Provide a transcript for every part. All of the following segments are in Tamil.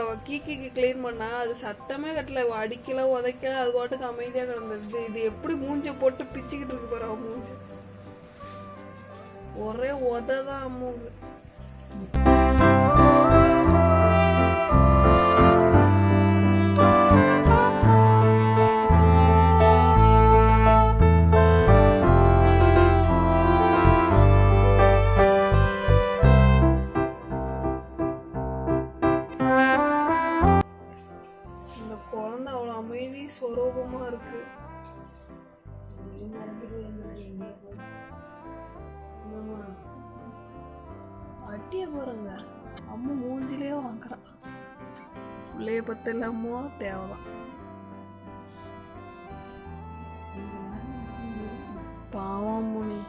இப்போ கீக்கிக்கு க்ளீன் பண்ணா அது சத்தமே கட்டல அடிக்கல உதைக்கல அது பாட்டுக்கு அமைதியாக கிடந்தது இது எப்படி மூஞ்ச போட்டு பிச்சுக்கிட்டு இருக்கு பாரு மூஞ்ச. ஒரே உத தான் அமைதி இருக்கு. அட்டிய பாருங்க. அம்மா மூஞ்சிலே வாங்குறான் பிள்ளைய பத்த அம்மா தேவைதான் பாவம் முனி.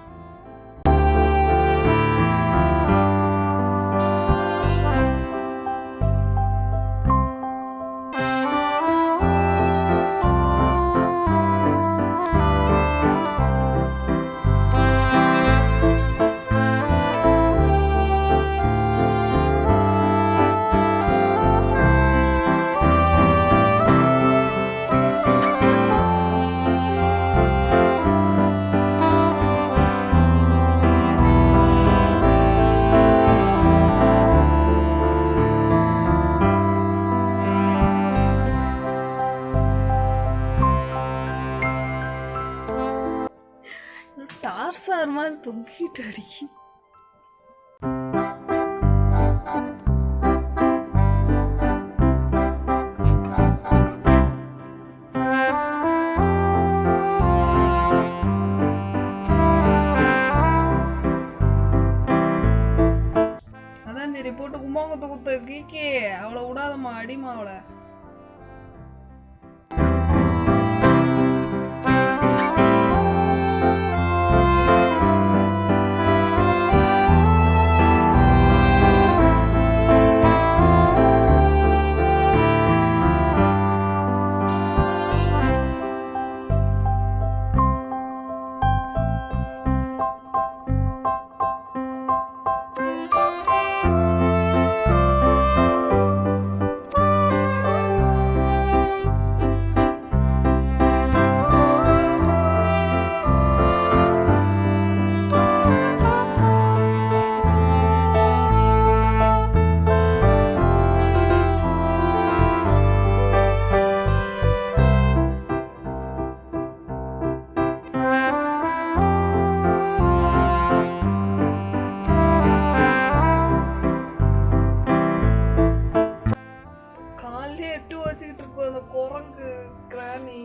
டார்சார் மாதிரி தொங்கிட்டு அடி அதான் சரி போட்டு கும்பாங்கத்தை குத்த கீக்கே அவளை விடாதம்மா அடிமா அவளை. அந்த குரங்கு கிராணி